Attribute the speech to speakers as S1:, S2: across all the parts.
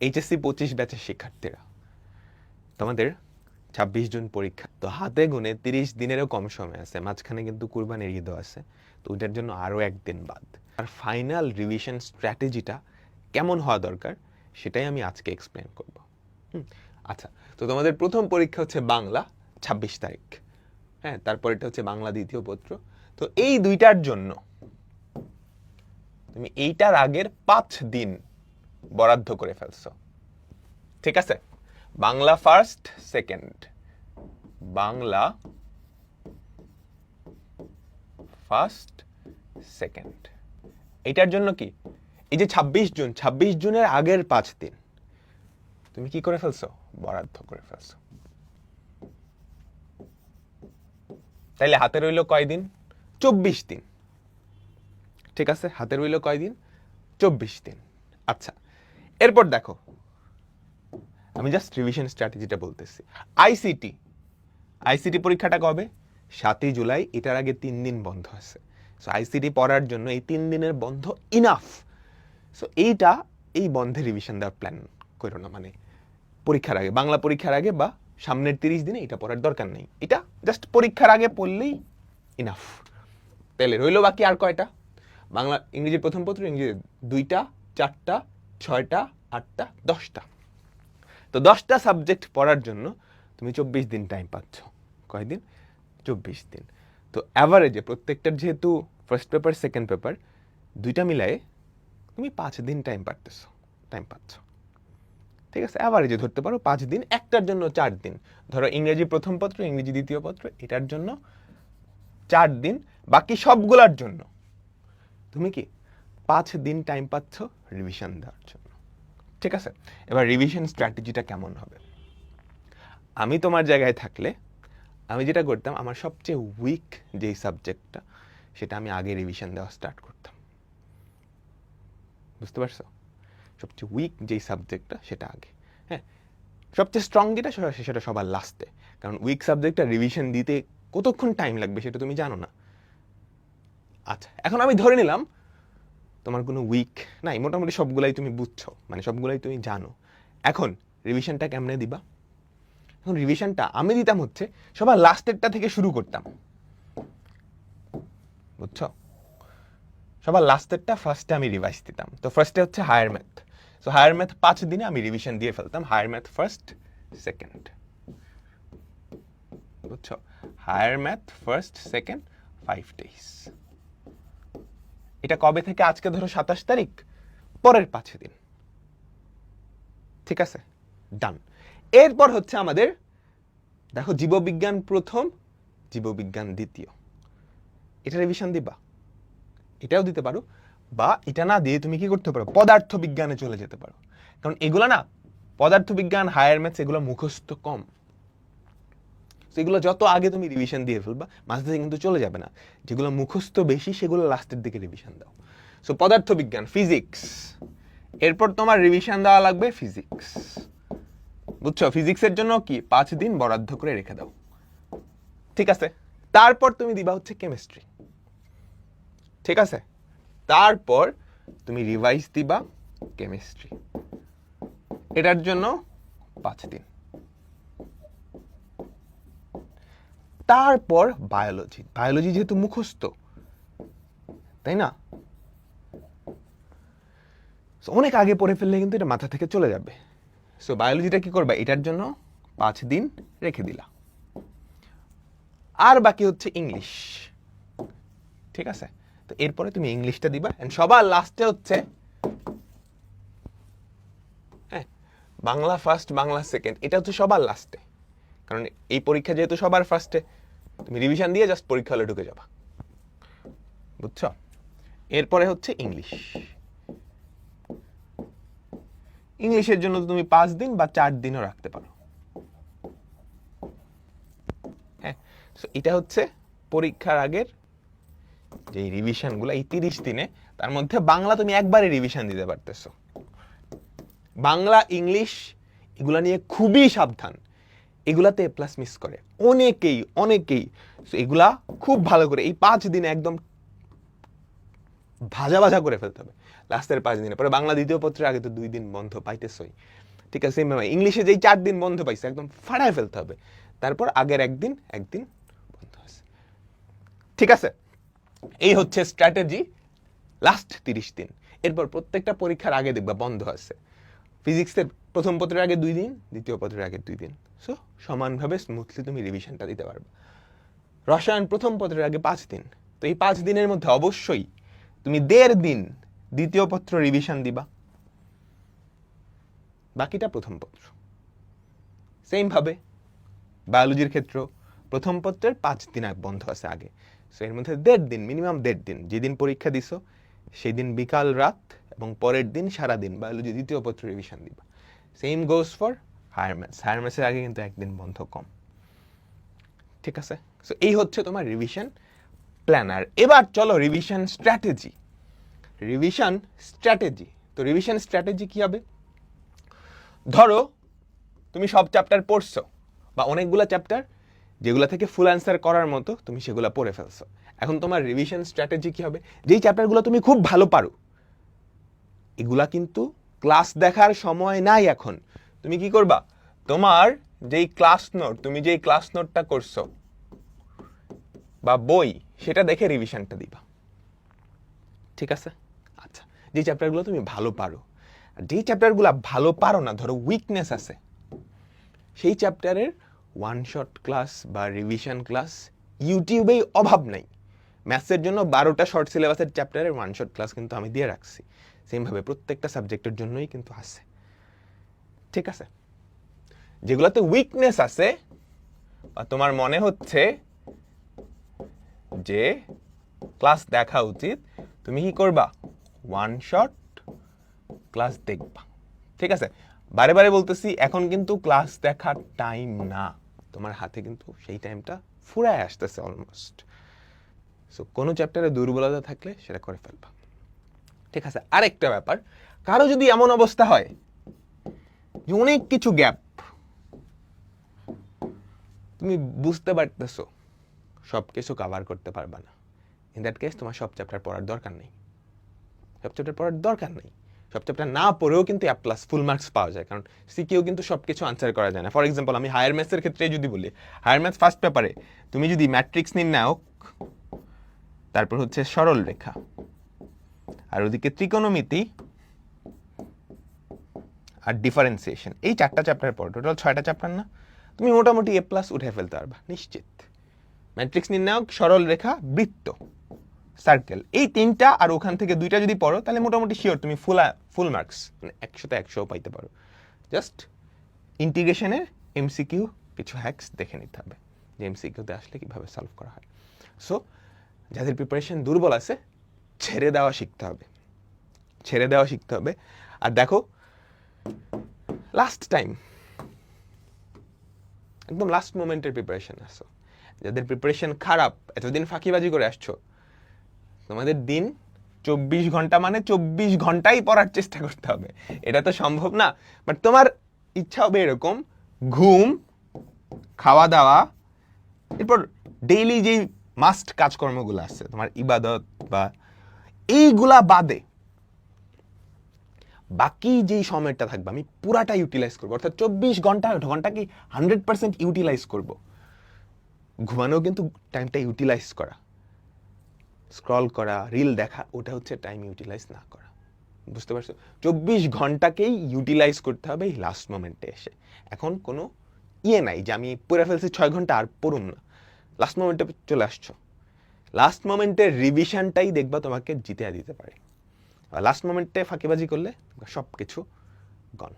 S1: HSC পঁচিশ ব্যাচের শিক্ষার্থীরা। তোমাদের ছাব্বিশ জুন পরীক্ষা। তো হাতে গুনে তিরিশ দিনেরও কম সময় আছে, মাঝখানে কিন্তু কুরবানির ঈদও আছে। তো ওইটার জন্য আরও একদিন বাদ। আর ফাইনাল রিভিশন স্ট্র্যাটেজিটা কেমন হওয়া দরকার, সেটাই আমি আজকে এক্সপ্লেন করব। আচ্ছা তো তোমাদের প্রথম পরীক্ষা হচ্ছে বাংলা, ছাব্বিশ তারিখ। হ্যাঁ তারপর এটা হচ্ছে বাংলা দ্বিতীয় পত্র। তো এই দুইটার জন্য তুমি এইটার আগের পাঁচ দিন বরাদ্দ করে ফেলছো। ঠিক আছে? Bangla first second Bangla first second এটার জন্য কি? এই যে ছাব্বিশ জুন, ছাব্বিশ জুনের আগের পাঁচ দিন, তুমি কি করে ফেলছো? বরাদ্দ করে ফেলছো। তাইলে হাতে রইল কয়দিন চব্বিশ দিন। ঠিক আছে? হাতে রইল কয়দিন চব্বিশ দিন। আচ্ছা এরপর দেখো। আমি জাস্ট রিভিশন স্ট্র্যাটেজিটা বলতেছি। আইসিটি আইসিটি পরীক্ষাটা কবে? সাতই জুলাই, এটার আগে তিন দিন বন্ধ আছে। সো আইসিটি পড়ার জন্য এই তিন দিনের বন্ধ ইনাফ সো এইটা এই বন্ধে রিভিশন দেওয়ার প্ল্যান করো না মানে পরীক্ষার আগে, বাংলা পরীক্ষার আগে বা সামনের তিরিশ দিনে এটা পড়ার দরকার নেই। এটা জাস্ট পরীক্ষার আগে পড়লেই ইনাফ তাহলে রইল বাকি আর কয়টা? বাংলা, ইংরেজির প্রথম পত্র ইংরেজি দুইটা, চারটা ছয়টা, আটটা, দশটা। তো দশটা সাবজেক্ট পড়ার জন্য তুমি চব্বিশ দিন টাইম পাচ্ছ। কয়দিন? চব্বিশ দিন। তো অ্যাভারেজে প্রত্যেকটার যেহেতু ফার্স্ট পেপার সেকেন্ড পেপার দুইটা মিলায়ে তুমি পাঁচ দিন টাইম পাচ্ছ টাইম পাচ্ছ। ঠিক আছে? অ্যাভারেজে ধরতে পারো পাঁচ দিন, একটার জন্য চার দিন। ধরো ইংরেজি প্রথম পত্র, ইংরেজি দ্বিতীয় পত্র, এটার জন্য চার দিন, বাকি সবগুলার জন্য। তুমি কি পাঁচ দিন টাইম পাচ্ছ রিভিশন দেওয়ার জন্য। ঠিক আছে? এবার রিভিশন স্ট্র্যাটেজিটা কেমন হবে? আমি তোমার জায়গায় থাকলে আমি যেটা করতাম, আমার সবচেয়ে উইক যেই সাবজেক্টটা সেটা আমি আগে রিভিশন দেওয়া স্টার্ট করতাম। বুঝতে পারছ? সবচেয়ে উইক যেই সাবজেক্টটা সেটা আগে। হ্যাঁ? সবচেয়ে স্ট্রং যেটা, সেটা- সেটা সবার লাস্টে কারণ উইক সাবজেক্টটা রিভিশন দিতে কতক্ষণ টাইম লাগবে, সেটা তুমি জানো না। আচ্ছা এখন আমি ধরে নিলাম তোমার কোনো উইক নাই, মোটামুটি সবগুলাই তুমি বুঝছ মানে সবগুলাই তুমি জানো। এখন রিভিশনটা কেমনে দিবা? এখন রিভিশনটা আমি দিতাম হচ্ছে, সবার লাস্টেরটা থেকে শুরু করতাম। বুঝছ? সবার লাস্টেরটা ফার্স্টে আমি রিভাইজ দিতাম। তো ফার্স্টে হচ্ছে higher math so higher math পাঁচ দিনে আমি রিভিশন দিয়ে ফেলতাম হায়ার ম্যাথ ফার্স্ট সেকেন্ড বুঝছ? Higher math first second five days এটা কবে থেকে আজকে ধরো সাতাশ তারিখ? পরের পাঁচ দিন। ঠিক আছে? ডান এরপর হচ্ছে আমাদের, দেখো জীববিজ্ঞান প্রথম, জীববিজ্ঞান দ্বিতীয়। এটা রিভিশন দিবা? এটাও দিতে পারো। বা এটা না দিয়ে তুমি কি করতে পারো? পদার্থ বিজ্ঞানে চলে যেতে পারো। কারণ এগুলো না পদার্থ বিজ্ঞান হায়ার ম্যাথস এগুলো মুখস্থ কম। তো এগুলো যত আগে তুমি রিভিশন দিয়ে ফেলবা, মাঝে কিন্তু চলে যাবে না। যেগুলো মুখস্থ বেশি, সেগুলো লাস্টের দিকে রিভিশন দাও। সো পদার্থবিজ্ঞান ফিজিক্স এরপর তোমার রিভিশন দেওয়া লাগবে ফিজিক্স বুঝছ? ফিজিক্সের জন্য কি? পাঁচ দিন বরাদ্দ করে রেখে দাও। ঠিক আছে? তারপর তুমি দিবা হচ্ছে কেমিস্ট্রি ঠিক আছে? তারপর তুমি রিভাইজ দিবা কেমিস্ট্রি এটার জন্য পাঁচ দিন। তারপর বায়োলজি বায়োলজি যেহেতু মুখস্থ, তাই না? অনেক আগে পড়ে ফেললে কিন্তু এটা মাথা থেকে চলে যাবে। সো বায়োলজিটা কি করবা? এটার জন্য পাঁচ দিন রেখে দিলা। আর বাকি হচ্ছে ইংলিশ ঠিক আছে? তো এরপরে তুমি ইংলিশটা দিবা। And সবার লাস্টে হচ্ছে হ্যাঁ বাংলা ফার্স্ট বাংলা সেকেন্ড এটা হচ্ছে সবার লাস্টে কারণ এই পরীক্ষা যেহেতু সবার ফার্স্টে তুমি রিভিশন দিয়ে জাস্ট পরীক্ষা হলে ঢুকে যাবা। বুঝছ? এরপরে হচ্ছে ইংলিশ ইংলিশের জন্য তুমি পাঁচ দিন বা চার দিনও রাখতে পারো। হ্যাঁ? এটা হচ্ছে পরীক্ষার আগের যে রিভিশনগুলো এই তিরিশ দিনে, তার মধ্যে বাংলা তুমি একবারে রিভিশন দিতে পারতেছো। বাংলা ইংলিশ এগুলা নিয়ে খুবই সাবধান। এগুলাতে এ প্লাস মিস করে। অনেকেই অনেকেই। এগুলা খুব ভালো করে, এই পাঁচ দিনে একদম ভাজা ভাজা করে ফেলতে হবে। লাস্টের পাঁচ দিনে পরে, বাংলা দ্বিতীয় পত্রের আগে তো দুই দিন বন্ধ পাইতেছই। ঠিক আছে সেমভাবে ইংলিশে যেই চার দিন বন্ধ পাইছে, একদম ফাড়ায় ফেলতে হবে। তারপর আগের একদিন একদিন বন্ধ আছে ঠিক আছে? এই হচ্ছে স্ট্র্যাটেজি লাস্ট তিরিশ দিন। এরপর প্রত্যেকটা পরীক্ষার আগে দেখবা বন্ধ আছে ফিজিক্সের প্রথম পত্রের আগে দুই দিন, দ্বিতীয় পত্রের আগে দুই দিন। সো সমানভাবে স্মুথলি তুমি রিভিশনটা দিতে পারবে। রসায়ন প্রথম পত্রের আগে পাঁচ দিন। তো এই পাঁচ দিনের মধ্যে অবশ্যই তুমি দেড় দিন দ্বিতীয় পত্র রিভিশন দিবা। বাকিটা প্রথম পত্র। সেম ভাবে বায়োলজির ক্ষেত্র প্রথম পত্রের পাঁচ দিন বন্ধ আছে আগে। সো এর মধ্যে দেড় দিন মিনিমাম দেড় দিন। যেদিন পরীক্ষা দিছো সেই দিন বিকাল রাত এবং পরের দিন সারা দিন বায়োলজি দ্বিতীয় পত্র রিভিশন দিবা। Same goes for higher maths higher ম্যাথসের আগে কিন্তু একদিন বন্ধ কম। ঠিক আছে? সো এই হচ্ছে তোমার রিভিশন প্ল্যানার এবার চলো রিভিশন স্ট্র্যাটেজি রিভিশন স্ট্র্যাটেজি তো রিভিশন স্ট্র্যাটেজি কি হবে? ধরো, তুমি সব চ্যাপ্টার পড়ছো, বা অনেকগুলো চ্যাপ্টার যেগুলো থেকে ফুল অ্যান্সার করার মতো তুমি সেগুলো পড়ে ফেলছো। এখন তোমার রিভিশন স্ট্র্যাটেজি কি হবে? যেই চ্যাপ্টারগুলো তুমি খুব ভালো পারো, এগুলা কিন্তু ক্লাস দেখার সময় নাই এখন। তুমি কি করবা? তোমার যেই ক্লাস নোট, তুমি যেই ক্লাস নোটটা করছ বা বই, সেটা দেখে রিভিশনটা দিবা। ঠিক আছে? আচ্ছা যে চ্যাপ্টারগুলো তুমি ভালো পারো। যেই চ্যাপ্টারগুলো ভালো পারো না, ধরো উইকনেস আছে, সেই চ্যাপ্টারের ওয়ান শট ক্লাস বা রিভিশন ক্লাস ইউটিউবেই অভাব নাই। ম্যাথসের জন্য বারোটা শর্ট সিলেবাসের চ্যাপ্টারের ওয়ান শট ক্লাস কিন্তু আমি দিয়ে রাখছি। সেমভাবে প্রত্যেকটা সাবজেক্টের জন্যই কিন্তু আছে। ঠিক আছে? যেগুলোতে উইকনেস আছে, বা তোমার মনে হচ্ছে যে ক্লাস দেখা উচিত, তুমি কি করবা? ওয়ান শট ক্লাস দেখবা। ঠিক আছে? বারে বারে বলতেছি, এখন কিন্তু ক্লাস দেখার টাইম না। তোমার হাতে কিন্তু সেই টাইমটা ফুরায় আসতেছে অলমোস্ট সো কোনো চ্যাপ্টারে দুর্বলতা থাকলে সেটা করে ফেলবা। ঠিক আছে, আরেকটা ব্যাপার। কারও যদি এমন অবস্থা হয়, যে অনেক কিছু গ্যাপ, তুমি বুঝতে পারতেছো, সব কিছু কাভার করতে পারবা না। ইন দ্যাট কেস তোমার সব চ্যাপ্টার পড়ার দরকার নেই। সব চ্যাপ্টার পড়ার দরকার নেই। সব চ্যাপ্টার না পড়েও কিন্তু অ্যাপ প্লাস ফুল মার্কস পাওয়া যায়, কারণ সিকিউ কিন্তু সব কিছু আনসার করা যায় না। ফর এক্সাম্পল আমি হায়ার ম্যাথসের ক্ষেত্রে যদি বলি হায়ার ম্যাথস ফার্স্ট পেপারে তুমি যদি ম্যাট্রিক্স নির্ণায়ক, তারপর হচ্ছে সরল রেখা আর ওদিকে ত্রিকোণমিতি আর ডিফারেন্সিয়েশন এই চারটা চ্যাপ্টার পর টোটাল ছয়টা চ্যাপ্টার না? তুমি মোটামুটি এ প্লাস উঠে ফেলতে পারবা, নিশ্চিত। ম্যাট্রিক্স নির্ণায়ক, সরল রেখা, বৃত্ত সার্কেল এই তিনটা আর ওখান থেকে দুইটা যদি পড়ো, তাহলে মোটামুটি শিওর তুমি ফুল ফুল মার্কস মানে একশোতে একশোও পাইতে পারো। জাস্ট ইন্টিগ্রেশনের এমসিকিউ কিছু হ্যাক্স দেখে নিতে হবে। যে এমসিকিউতে আসলে কীভাবে সলভ করা হয়। সো যাদের প্রিপারেশন দুর্বল আছে ছেড়ে দেওয়া শিখতে হবে। ছেড়ে দেওয়া শিখতে হবে। আর দেখো লাস্ট টাইম একদম লাস্ট মোমেন্টের প্রিপারেশন আসো। যাদের প্রিপারেশন খারাপ, এতদিন ফাঁকিবাজি করে আসছো, তোমাদের দিন চব্বিশ ঘণ্টা মানে চব্বিশ ঘন্টাই পড়ার চেষ্টা করতে হবে। এটা তো সম্ভব না। বাট তোমার ইচ্ছা হবে এরকম, ঘুম খাওয়া দাওয়া এরপর ডেইলি যেই মাস্ট কাজকর্মগুলো আছে, তোমার ইবাদত বা এইগুলা বাদে বাকি যেই সময়টা থাকবে, আমি পুরাটা ইউটিলাইজ করব। অর্থাৎ চব্বিশ ঘণ্টা ঘণ্টা কি হান্ড্রেড পার্সেন্ট ইউটিলাইজ করব। ঘুমানো কিন্তু টাইমটা ইউটিলাইজ করা। স্ক্রল করা রিল দেখা, ওটা হচ্ছে টাইম ইউটিলাইজ না করা। বুঝতে পারছ? চব্বিশ ঘন্টাকেই ইউটিলাইজ করতে হবে এই লাস্ট মোমেন্টে এসে। এখন কোনো ইয়ে নাই যে আমি পড়ে ফেলছি ছয় ঘণ্টা আর পড়ুন না। লাস্ট মোমেন্টে চলে আসছো। লাস্ট মোমেন্টের রিভিশনটাই দেখবা তোমাকে জিতে দিতে পারে। লাস্ট মোমেন্টে ফাঁকিবাজি করলে সব কিছু গন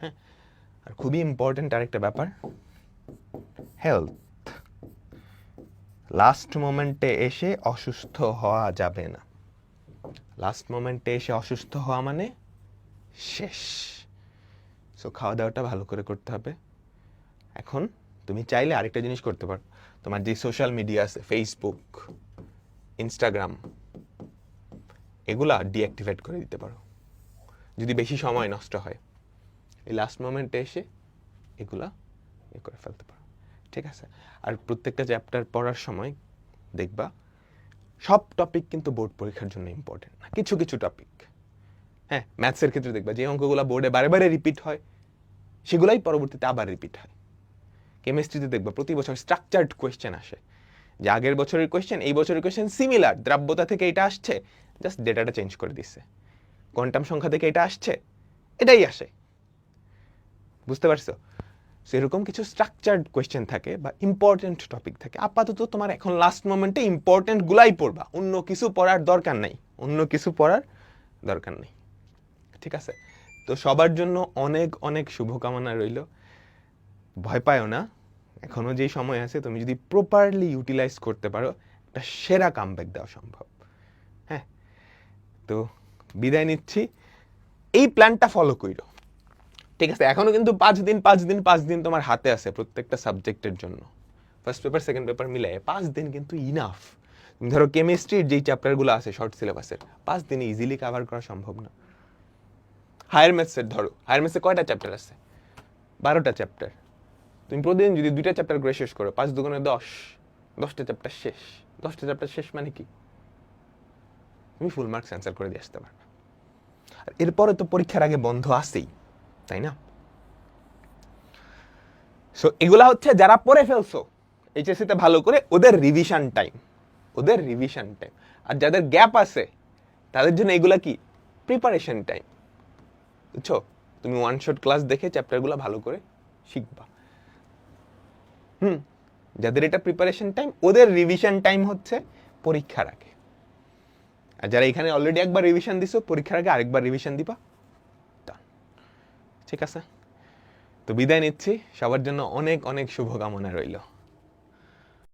S1: হ্যাঁ? আর খুবই ইম্পর্ট্যান্ট আরেকটা ব্যাপার। হেলথ লাস্ট মোমেন্টে এসে অসুস্থ হওয়া যাবে না। লাস্ট মোমেন্টে এসে অসুস্থ হওয়া মানে শেষ। সো খাওয়া দাওয়াটা ভালো করে করতে হবে। এখন তুমি চাইলে আরেকটা জিনিস করতে পারো। তোমার যে সোশ্যাল মিডিয়া আছে ফেসবুক ইনস্টাগ্রাম এগুলা ডিঅ্যাক্টিভেট করে দিতে পারো। যদি বেশি সময় নষ্ট হয়, এই লাস্ট মোমেন্টে এসে এগুলা এ করে ফেলতে পারো। ঠিক আছে? আর প্রত্যেকটা চ্যাপ্টার পড়ার সময় দেখবা, সব টপিক কিন্তু বোর্ড পরীক্ষার জন্য ইম্পর্টেন্ট না, কিছু কিছু টপিক হ্যাঁ ম্যাথসের ক্ষেত্রে দেখবা, যে অঙ্কগুলো বোর্ডে বারে বারে রিপিট হয়, সেগুলাই পরবর্তীতে আবার রিপিট হয়। কেমিস্ট্রিতে দেখবা, প্রতি বছর স্ট্রাকচার্ড কোয়েশ্চেন আসে। যে আগের বছরের কোয়েশ্চেন এই বছরের কোয়েশ্চেন সিমিলার দ্রাব্যতা থেকে এটা আসছে জাস্ট ডেটাটা চেঞ্জ করে দিচ্ছে কোয়ান্টাম সংখ্যা থেকে এটা আসছে, এটাই আসে। বুঝতে পারছ? সেরকম কিছু স্ট্রাকচার্ড কোয়েশ্চেন থাকে বা ইম্পর্টেন্ট টপিক থাকে। আপাতত তোমার এখন লাস্ট মোমেন্টে ইম্পর্টেন্ট গুলাই পড়বা। অন্য কিছু পড়ার দরকার নাই। অন্য কিছু পড়ার দরকার নেই। ঠিক আছে? তো সবার জন্য অনেক অনেক শুভকামনা রইল। ভয় পায়ও না। এখনও যেই সময় আছে, তুমি যদি প্রপারলি ইউটিলাইজ করতে পারো, একটা সেরা কামব্যাক দেওয়া সম্ভব। হ্যাঁ? তো বিদায় নিচ্ছি। এই প্ল্যানটা ফলো কইরো। ঠিক আছে, এখনও কিন্তু পাঁচ দিন পাঁচ দিন পাঁচ দিন তোমার হাতে আছে প্রত্যেকটা সাবজেক্টের জন্য। ফার্স্ট পেপার সেকেন্ড পেপার মিলে পাঁচ দিন কিন্তু ইনাফ তুমি ধরো কেমিস্ট্রির যেই চ্যাপ্টারগুলো আছে শর্ট সিলেবাসের পাঁচ দিনে ইজিলি কাভার করা সম্ভব না। হায়ার ম্যাথসের ধরো হায়ার ম্যাথসে কয়টা চ্যাপ্টার আছে? বারোটা চ্যাপ্টার তুমি প্রতিদিন যদি দুইটা চ্যাপ্টার করে শেষ করো, পাঁচ দুগুণে দশ, দশটা চ্যাপ্টার শেষ। দশটা চ্যাপ্টার শেষ মানে কি? তুমি ফুল মার্কস অ্যান্সার করে দিয়ে আসতে পারবে। আর এরপরে তো পরীক্ষার আগে বন্ধ আসেই তাই না? সো এগুলা হচ্ছে যারা পড়ে ফেলছো এইচএসসিতে ভালো করে ওদের রিভিশন টাইম ওদের রিভিশন টাইম আর যাদের গ্যাপ আছে, তাদের জন্য এগুলা কি? প্রিপারেশন টাইম বুঝছ? তুমি ওয়ান শট ক্লাস দেখে চ্যাপ্টারগুলো ভালো করে শিখবা। হুম, যাদের এটা প্রিপারেশন টাইম ওদের রিভিশন টাইম হচ্ছে পরীক্ষার আগে। আর যারা এখানে অলরেডি একবার রিভিশন দিছো, পরীক্ষার আগে আরেকবার রিভিশন দিবা। তা ঠিক আছে? তো বিদায় নিচ্ছি। সবার জন্য অনেক অনেক শুভকামনা রইল।